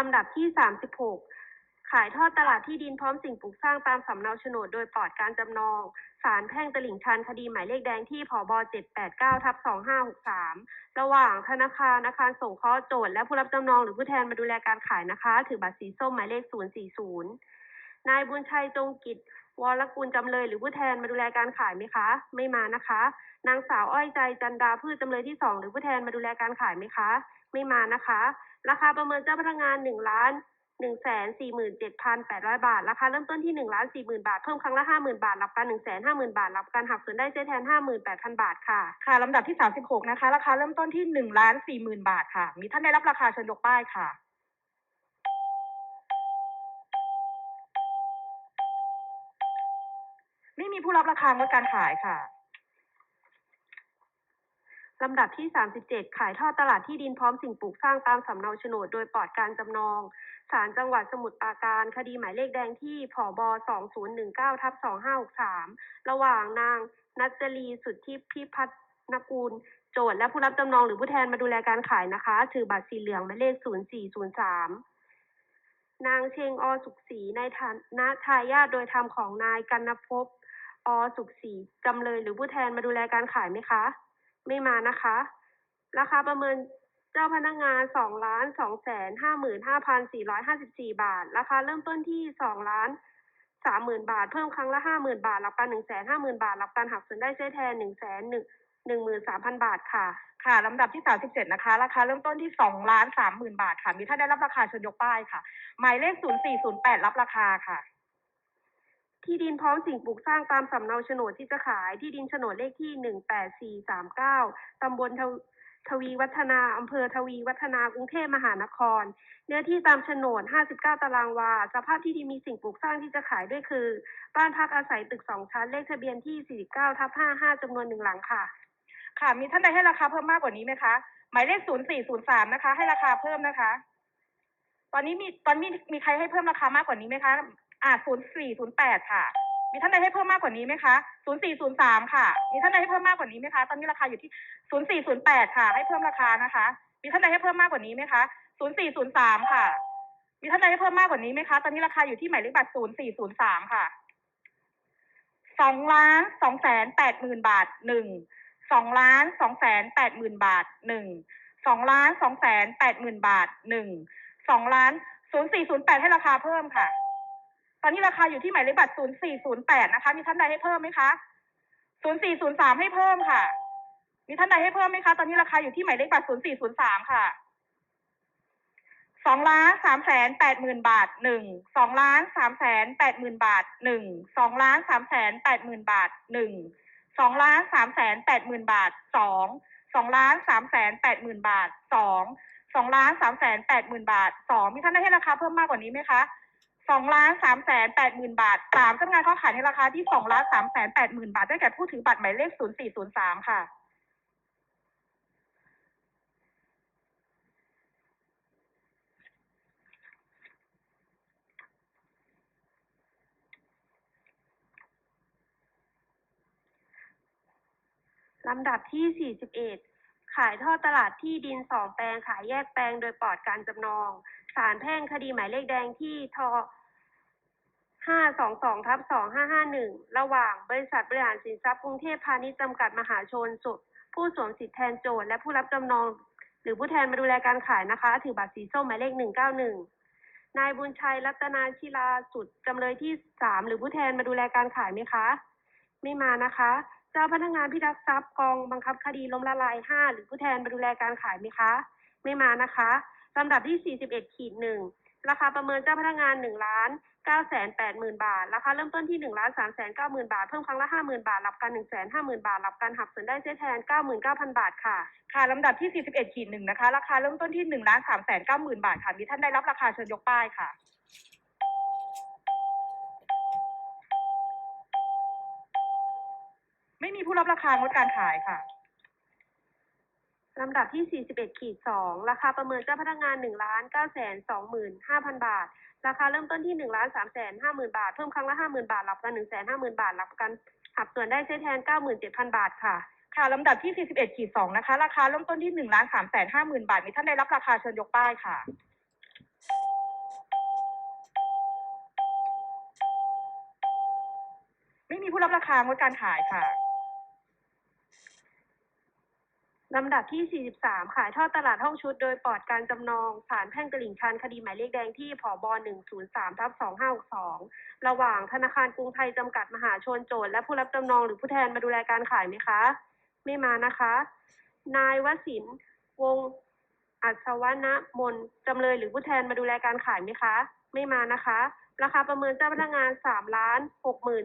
ลำดับที่ 36 ขายทอดตลาดที่ดินพร้อมสิ่งปลูกสร้างตามสำเนาโฉนดโดยปลอดการจำนองศาลแพ่งตลิ่งชันคดีหมายเลขแดงที่ผบ789ทับ2563 ระหว่างธนาคารอาคารสงเคราะห์โจทย์และผู้รับจำนองหรือผู้แทนมาดูแลการขายนะคะ ถือบัตรสีส้มหมายเลข 040 นายบุญชัยจงกิจวรกุลจำเลยหรือผู้แทนมาดูแลการขายไหมคะ ไม่มานะคะ นางสาวอ้อยใจจันดาพืชจำเลยที่สองหรือผู้แทนมาดูแลการขายไหมคะ ไม่มานะคะ ราคาประเมินเจ้าพนักงานหนึ่งล้านหนึ่งแสนสี่หมื่นเจ็ดพันแปดร้อยบาท ราคาเริ่มต้นที่หนึ่งล้านสี่หมื่นบาท เพิ่มครั้งละห้าหมื่นบาทรับการหนึ่งแสนห้าหมื่นบาทรับการหักส่วนได้เจ๊แทนห้าหมื่นแปดพันบาทค่ะ ค่ะลำดับที่ 36 นะคะ ราคาเริ่มต้นที่1ล้าน4หมื่นบาทค่ะ มีท่านได้รับราคาเชิญยกป้ายค่ะไม่มีผู้รับราคางดการขายค่ะ ลำดับที่ 37 ขายทอดตลาดที่ดินพร้อมสิ่งปลูกสร้างตามสำเนาโฉนดโดยปลอดการจำนอง ศาลจังหวัดสมุทรปราการ คดีหมายเลขแดงที่ผบ 2019ทับ2563 ระหว่างนางนัจรีสุทธิพิพัฒนกูล โจทย์และผู้รับจำนองหรือผู้แทนมาดูแลการขายนะคะ ถือบัตรสีเหลืองหมายเลข 0403นางเชงอสุขศรีในฐานะทายาทโดยธรรมของนายกันนภพอสุขศรีจำเลยหรือผู้แทนมาดูแลการขายไหมคะ ไม่มานะคะ ราคาประเมินเจ้าพนักงานสองล้านสองแสนห้าหมื่นห้าพันสี่ร้อยห้าสิบสี่บาท ราคาเริ่มต้นที่สองล้านสามหมื่นบาท เพิ่มครั้งละห้าหมื่นบาทรับการหนึ่งแสนห้าหมื่นบาทรับการหักส่วนได้ใช้แทนหนึ่งแสนหนึ่งหนึ่งหมื่นสามพันบาทค่ะ ค่ะลำดับที่37นะคะ ราคาเริ่มต้นที่2ล้าน3หมื่นบาทค่ะ มีท่านได้รับราคาเชิญยกป้ายค่ะ หมายเลข0408รับราคาค่ะ ที่ดินพร้อมสิ่งปลูกสร้างตามสำเนาโฉนดที่จะขาย ที่ดินโฉนดเลขที่หนึ่งแปดสี่สามเก้าตำบลทวทวีวัฒนาอำเภอทวีวัฒนากรุงเทพมหานคร เนื้อที่ตามโฉนด 59 ตารางวา สภาพที่ดินมีสิ่งปลูกสร้างที่จะขายด้วยคือ บ้านพักอาศัยตึกสองชั้น เลขทะเบียนที่ 49ทับ55จำนวนหนึ่งหลังค่ะ ค่ะ มีท่านใดให้ราคาเพิ่มมากกว่านี้ไหมคะ หมายเลข 0403 นะคะ ให้ราคาเพิ่มนะคะ ตอนนี้มีตอนนี้มีใครให้เพิ่มราคามากกว่านี้ไหมคะ อ่า0408ค่ะ มีท่านใดให้เพิ่มมากกว่านี้ไหมคะ0403ค่ะ มีท่านใดให้เพิ่มมากกว่านี้ไหมคะ ตอนนี้ราคาอยู่ที่0408ค่ะ ให้เพิ่มราคานะคะ มีท่านใดให้เพิ่มมากกว่านี้ไหมคะ0403ค่ะ มีท่านใดให้เพิ่มมากกว่านี้ไหมคะ ตอนนี้ราคาอยู่ที่หมายเลขบัตร0403ค่ะสองล้านสองแสนแปดหมื่นบาทหนึ่งสองล้านสองแสนแปดหมื่นบาทหนึ่งสองล้านสองแสนแปดหมื่นบาทหนึ่งสองล้านศูนย์สี่ศูนย์แปดให้ราคาเพิ่มค่ะ ตอนนี้ราคาอยู่ที่หมายเลขบัตรศูนย์สี่ศูนะคะ มีท่านใดให้เพิ่มไหมคะศูนย์สี่ศูนย์สามให้เพิ่มค่ะ มีท่านใดให้เพิ่มไหมคะ ตอนนี้ราคาอยู่ที่หมายเลขบัตรศูนย์สี่ศูนย์สามค่ะสองล้านสามแสนแปดหมื่นบาทหนึ่งสองล้านสามแสนแปดหมื่นบาทหนึ่งสองล้านสามแสนแปดหมื่นบาทหนึ่งสองล้านสามแสนแปดหมื่นบาทสองสองล้านสามแสนแปดหมื่นบาทสองสองล้านสามแสนแปดหมื่นบาทสองมีท่านได้ให้ราคาเพิ่มมากกว่านี้ไหมคะ สองล้านสามแสนแปดหมื่นบาทสามเจ้านักงานเขาขายในราคาที่สองล้านสามแสนแปดหมื่นบาทได้แก่ผู้ถือบัตรหมายเลขศูนย์สี่ศูนย์สามค่ะ ลำดับที่ 41 ขายทอดตลาดที่ดินสองแปลงขายแยกแปลงโดยปลอดการจำนองศาลแพ่งคดีหมายเลขแดงที่ท 522ทับ2551ระหว่างบริษัทบริหารสินทรัพย์กรุงเทพพาณิชย์จำกัดมหาชนสุด ผู้สวมสิทธิแทนโจทย์และผู้รับจำนอง หรือผู้แทนมาดูแลการขายนะคะ ถือบัตรสีส้มหมายเลข191นายบุญชัยรัตนาชิลาสุดจำเลยที่สามหรือผู้แทนมาดูแลการขายไหมคะ ไม่มานะคะ เจ้าพนักงานพิทักษ์ทรัพย์กองบังคับคดีล้มละลายห้าหรือผู้แทนมาดูแลการขายไหมคะ ไม่มานะคะลำดับที่41ขีดหนึ่ง ราคาประเมินเจ้าพนักงาน1ล้าน9แสน8หมื่นบาท ราคาเริ่มต้นที่1ล้าน3แสน9หมื่นบาท เพิ่มครั้งละ5หมื่นบาทรับการ1แสน5หมื่นบาทรับการหักส่วนได้เจ๊แทน99,000บาทค่ะ ค่ะลำดับที่41ขีดหนึ่งนะคะ ราคาเริ่มต้นที่1ล้าน3แสน9หมื่นบาทค่ะมีท่านได้รับราคาเชิญยกป้ายค่ะไม่มีผู้รับราคางดการขายค่ะ ลำดับที่ 41ขีด2ราคาประเมินเจ้าพนักงาน1ล้าน9 2 5 0 0 0 บาท ราคาเริ่มต้นที่1ล้าน3 5 0 0 0 บาท เพิ่มครั้งละ 50,000 บาทรับกัน1 5 0 0 0 บาทรับกันหักส่วนได้ใช้แทน 97,000 บาทค่ะ ค่ะ ลำดับที่ 41ขีด2นะคะ ราคาเริ่มต้นที่1ล้าน3 5 0 0 0 บาท มีท่านได้รับราคาเชิญยกป้ายค่ะไม่มีผู้รับราคางดการขายค่ะ ลำดับที่ 43 ขายทอดตลาดห้องชุดโดยปลอดการจำนองศาลแพ่งตลิ่งชันคดีหมายเลขแดงที่ผบ103ทับ2562 ระหว่างธนาคารกรุงไทยจำกัดมหาชนโจทย์และผู้รับจำนองหรือผู้แทนมาดูแลการขายไหมคะ ไม่มานะคะ นายวสินวงศ์อัศวณมนจำเลยหรือผู้แทนมาดูแลการขายไหมคะ ไม่มานะคะ ราคาประเมินเจ้าพนักงาน3ล้าน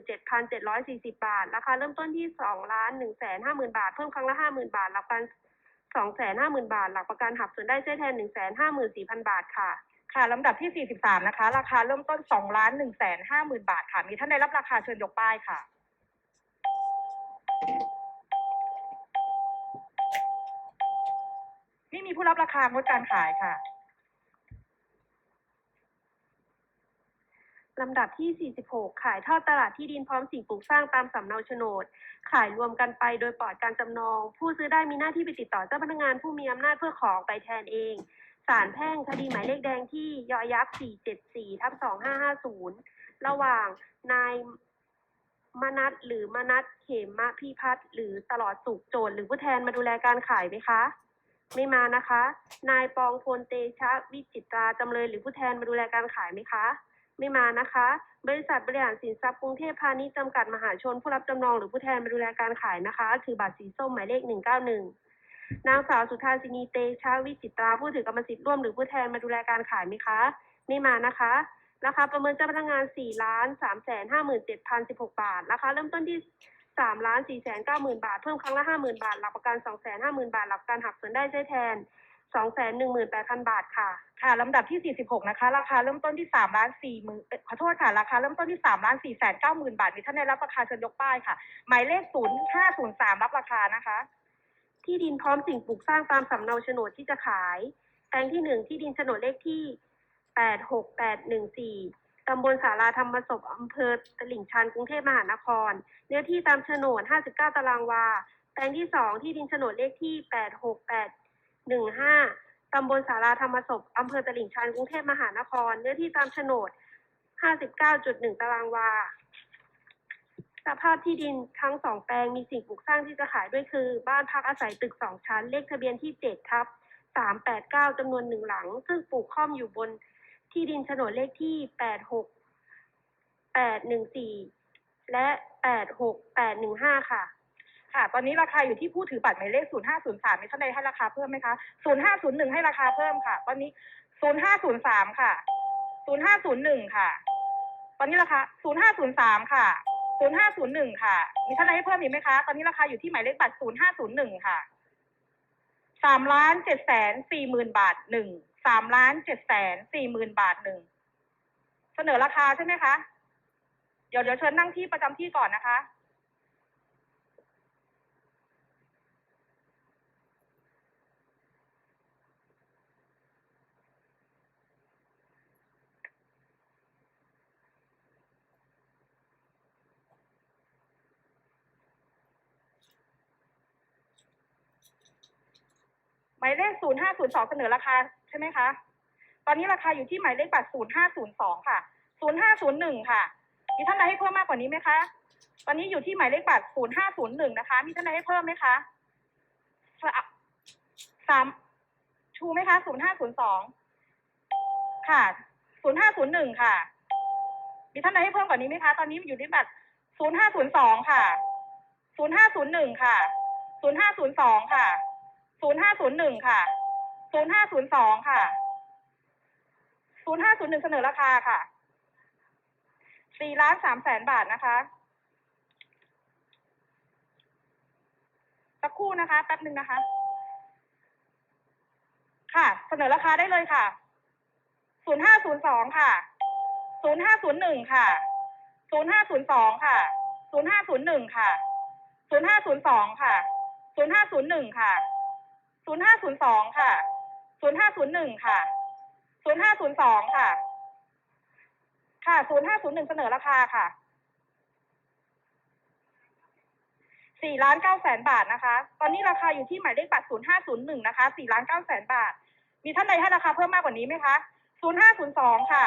67,740บาท ราคาเริ่มต้นที่2ล้าน150,000บาท เพิ่มครั้งละ50,000บาทหลักประกัน250,000บาท หลักประกันหักส่วนได้เจ๊แทน154,000บาทค่ะค่ะลำดับที่ 43 นะคะ ราคาเริ่มต้น 2 ล้าน1แสน5หมื่นบาทค่ะ มีท่านใดรับราคาเชิญยกป้ายค่ะไม่มีผู้รับราคางดการขายค่ะ ลำดับที่ 46 ขายทอดตลาดที่ดินพร้อมสิ่งปลูกสร้างตามสำเนาโฉนด ขายรวมกันไปโดยปลอดการจำนอง ผู้ซื้อได้มีหน้าที่ไปติดต่อเจ้าพนักงานผู้มีอำนาจเพื่อขอไปแทนเองศาลแพ่งคดีหมายเลขแดงที่ยอยักษ์ 474ทับ2550 ระหว่างนายมนัทหรือมนัทเขมมะพิพัฒน์หรือตลอดสุขโจทย์หรือผู้แทนมาดูแลการขายไหมคะ ไม่มานะคะ นายปองพลเตชะวิจิตราจำเลยหรือผู้แทนมาดูแลการขายไหมคะ ไม่มานะคะ บริษัทบริหารสินทรัพย์กรุงเทพพาณิชย์จำกัดมหาชนผู้รับจำนองหรือผู้แทนมาดูแลการขายนะคะ ถือบัตรสีส้มหมายเลข 191 นางสาวสุธาสินีเตชะวิจิตราผู้ถือกรรมสิทธิ์ร่วมหรือผู้แทนมาดูแลการขายไหมคะ ไม่มานะคะ ราคาประเมินเจ้าพนักงาน4ล้าน3แสน57,016 บาท ราคาเริ่มต้นที่3ล้าน4แสน90,000 บาท เพิ่มครั้งละ 50,000 บาท หลักประกัน2แสน50,000 บาท หลักประกันหักส่วนได้ใช้แทน 2แสน18,000 บาทค่ะ ค่ะลำดับที่ 46 นะคะ ราคาเริ่มต้นที่3ล้าน4หมื่นขอโทษค่ะ ราคาเริ่มต้นที่3ล้าน4แสน9หมื่นบาท มีท่านใดรับราคาเชิญยกป้ายค่ะ หมายเลข 0503 รับราคานะคะ ที่ดินพร้อมสิ่งปลูกสร้างตามสำเนาโฉนดที่จะขาย แปลงที่หนึ่งที่ดินโฉนดเลขที่แปดหกแปดหนึ่งสี่ตำบลสาราธรรมศพอำเภอตลิ่งชันกรุงเทพมหานคร เนื้อที่ตามโฉนดห้าสิบเก้าตารางวา แปลงที่สองที่ดินโฉนดเลขที่แปด หนึ่งห้าตำบลสาราธรรมศพอำเภอตลิ่งชันกรุงเทพมหานคร เนื้อที่ตามโฉนดห้าสิบเก้าจุดหนึ่งตารางวา สภาพที่ดินทั้งสองแปลงมีสิ่งปลูกสร้างที่จะขายด้วยคือ บ้านพักอาศัยตึกสองชั้น เลขทะเบียนที่เจ็ดทับสามแปดเก้าจำนวนหนึ่งหลัง ซึ่งปลูกค่อมอยู่บนที่ดินโฉนดเลขที่แปดหกแปดหนึ่งสี่และแปดหกแปดหนึ่งห้าค่ะ ค่ะ ตอนนี้ราคาอยู่ที่ผู้ถือบัตรหมายเลข 0503มีท่านใดให้ราคาเพิ่มไหมคะ 0501 ให้ราคาเพิ่มค่ะ ตอนนี้ 0503 ค่ะ 0501 ค่ะ ตอนนี้ราคา 0503 ค่ะ 0501 ค่ะ มีท่านใดให้เพิ่มอีกไหมคะ ตอนนี้ราคาอยู่ที่หมายเลขบัตร 0501 ค่ะ3ล้าน7แสน4หมื่นบาทหนึ่ง3ล้าน7แสน4หมื่นบาทหนึ่งเสนอราคาใช่ไหมคะ เดี๋ยวเดี๋ยวเชิญนั่งที่ประจำที่ก่อนนะคะ มายเลข 0502 เสนอราคาใช่ไหมคะ ตอนนี้ราคาอยู่ที่หมายเลขบัตร 0502 ค่ะ 0501 ค่ะ มีท่านใดให้เพิ่มมากกว่านี้ไหมคะ ตอนนี้อยู่ที่หมายเลขบัตร 0501 นะคะ มีท่านใดให้เพิ่มไหมคะสามชูไหมคะ 0502 ค่ะ 0501 ค่ะ มีท่านใดให้เพิ่มกว่านี้ไหมคะ ตอนนี้อยู่ที่บัตร 0502 ค่ะ 0501 ค่ะ 0502 ค่ะ ศูนย์ห้าศูนย์หนึ่งค่ะ ศูนย์ห้าศูนย์สองค่ะ ศูนย์ห้าศูนย์หนึ่งเสนอราคาค่ะ สี่ล้านสามแสนบาทนะคะ สักครู่นะคะ แป๊บหนึ่งนะคะ ค่ะ เสนอราคาได้เลยค่ะ ศูนย์ห้าศูนย์สองค่ะ ศูนย์ห้าศูนย์หนึ่งค่ะ ศูนย์ห้าศูนย์สองค่ะ ศูนย์ห้าศูนย์หนึ่งค่ะ ศูนย์ห้าศูนย์สองค่ะ ศูนย์ห้าศูนย์หนึ่งค่ะ ศูนย์ห้าศูนย์สองค่ะ ศูนย์ห้าศูนย์หนึ่งค่ะ ศูนย์ห้าศูนย์สองค่ะ ค่ะศูนย์ห้าศูนย์หนึ่งเสนอราคาค่ะสี่ล้านเก้าแสนบาทนะคะ ตอนนี้ราคาอยู่ที่หมายเลขบัตรศูนย์ห้าศูนย์หนึ่งนะคะสี่ล้านเก้าแสนบาท มีท่านใดให้ราคาเพิ่มมากกว่านี้ไหมคะศูนย์ห้าศูนย์สองค่ะ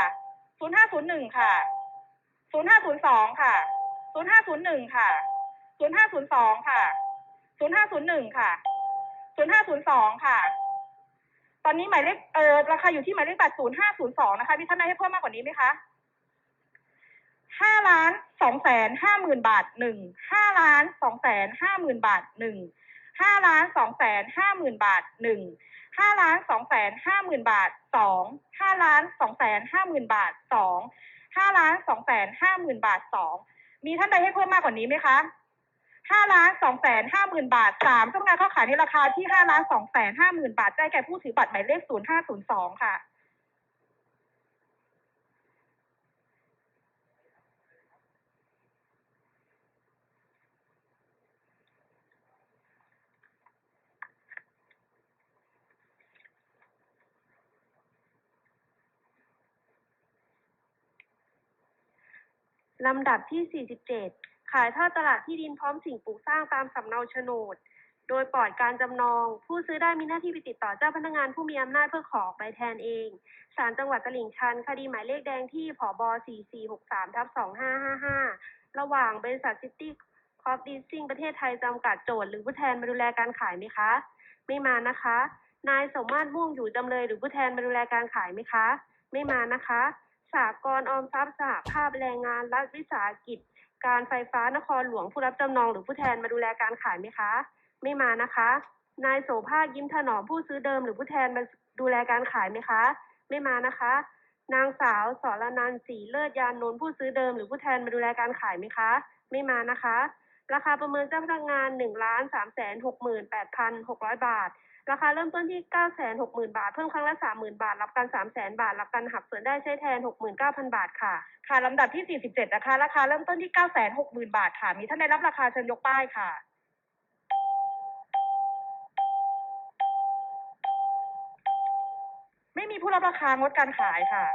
ศูนย์ห้าศูนย์หนึ่งค่ะ ศูนย์ห้าศูนย์สองค่ะ ศูนย์ห้าศูนย์หนึ่งค่ะ ศูนย์ห้าศูนย์สองค่ะ ศูนย์ห้าศูนย์หนึ่งค่ะ ศูนย์ห้าศูนย์สองค่ะ ตอนนี้หมายเลขเออราคาอยู่ที่หมายเลขบัตรศูนย์ห้าศูนย์สองนะคะ มีท่านใดให้เพิ่มมากกว่านี้ไหมคะห้าล้านสองแสนห้าหมื่นบาทหนึ่งห้าล้านสองแสนห้าหมื่นบาทหนึ่งห้าล้านสองแสนห้าหมื่นบาทหนึ่งห้าล้านสองแสนห้าหมื่นบาทสองห้าล้านสองแสนห้าหมื่นบาทสองห้าล้านสองแสนห้าหมื่นบาทสองมีท่านใดให้เพิ่มมากกว่านี้ไหมคะ ห้าล้านสองแสนห้าหมื่นบาทสามจำนวนเข้าขายในราคาที่ห้าล้านสองแสนห้าหมื่นบาทได้แก่ผู้ถือบัตรหมายเลขศูนย์ห้าศูนย์สองค่ะลำดับที่ 47 ขายทอดตลาดที่ดินพร้อมสิ่งปลูกสร้างตามสำเนาโฉนด โดยปล่อดการจำนอง ผู้ซื้อได้มีหน้าที่ไปติดต่อเจ้าพนักงานผู้มีอำนาจเพื่อขอออกใบแทนเอง ศาลจังหวัดตลิ่งชัน คดีหมายเลขแดงที่ผบ 4463ทับ2555 ระหว่างบริษัทซิตี้คอฟดีซิ่งประเทศไทยจำกัดโจทย์หรือผู้แทนมาดูแลการขายไหมคะ ไม่มานะคะ นายสมมาตรม่วงอยู่จำเลยหรือผู้แทนมาดูแลการขายไหมคะ ไม่มานะคะสากลออมทรัพย์สหภาพแรงงานรัฐวิสาหกิจ การไฟฟ้านครหลวงผู้รับจำนองหรือผู้แทนมาดูแลการขายไหมคะ ไม่มานะคะ นายโสภาคยิ้มถนอมผู้ซื้อเดิมหรือผู้แทนมาดูแลการขายไหมคะ ไม่มานะคะ นางสาวสรนันท์ศรีเลิศยานนนท์ผู้ซื้อเดิมหรือผู้แทนมาดูแลการขายไหมคะ ไม่มานะคะ ราคาประเมินเจ้าพนักงานหนึ่งล้านสามแสนหกหมื่นแปดพันหกร้อยบาท ราคาเริ่มต้นที่เก้าแสนหกหมื่นบาท เพิ่มครั้งละสามหมื่นบาท รับกันสามแสนบาท รับกันหักส่วนได้ใช้แทนหกหมื่นเก้าพันบาทค่ะ ค่ะลำดับที่ 47 นะคะ ราคาเริ่มต้นที่ 960,000 บาทค่ะ มีท่านใดรับราคาเชิญยกป้ายค่ะ ไม่มีผู้รับราคางดการขายค่ะ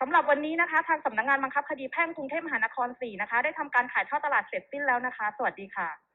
สำหรับวันนี้นะคะ ทางสำนักงานบังคับคดีแพ่งกรุงเทพมหานคร 4 นะคะ ได้ทำการขายทอตลาดเสร็จสิ้นแล้วนะคะ สวัสดีค่ะ